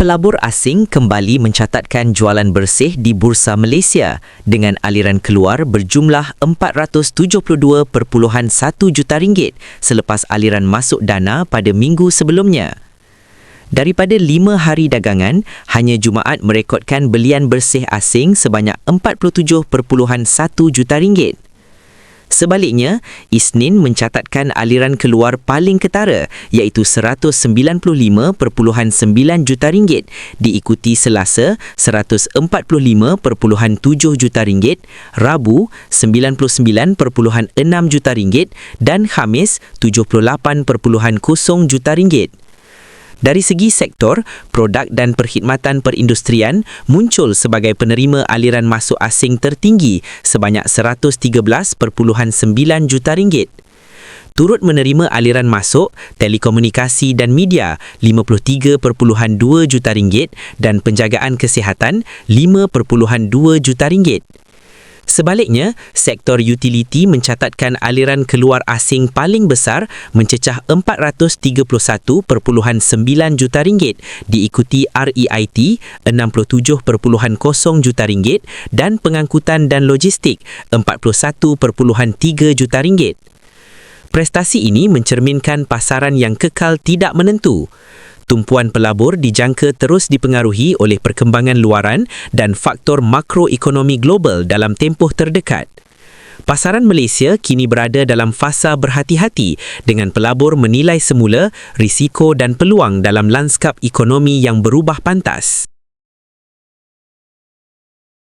Pelabur asing kembali mencatatkan jualan bersih di Bursa Malaysia dengan aliran keluar berjumlah 472.1 juta ringgit selepas aliran masuk dana pada minggu sebelumnya. Daripada lima hari dagangan, hanya Jumaat merekodkan belian bersih asing sebanyak 47.1 juta ringgit. Sebaliknya, Isnin mencatatkan aliran keluar paling ketara iaitu 195.9 juta ringgit diikuti Selasa 145.7 juta ringgit, Rabu 99.6 juta ringgit dan Khamis 78.0 juta ringgit. Dari segi sektor, produk dan perkhidmatan perindustrian muncul sebagai penerima aliran masuk asing tertinggi sebanyak 113.9 juta ringgit. Turut menerima aliran masuk telekomunikasi dan media 53.2 juta ringgit dan penjagaan kesihatan 5.2 juta ringgit. Sebaliknya, sektor utiliti mencatatkan aliran keluar asing paling besar mencecah 431.9 juta ringgit diikuti REIT 67.0 juta ringgit dan pengangkutan dan logistik 41.3 juta ringgit. Prestasi ini mencerminkan pasaran yang kekal tidak menentu tumpuan pelabur dijangka terus dipengaruhi oleh perkembangan luaran dan faktor makroekonomi global dalam tempoh terdekat. Pasaran Malaysia kini berada dalam fasa berhati-hati dengan pelabur menilai semula risiko dan peluang dalam lanskap ekonomi yang berubah pantas.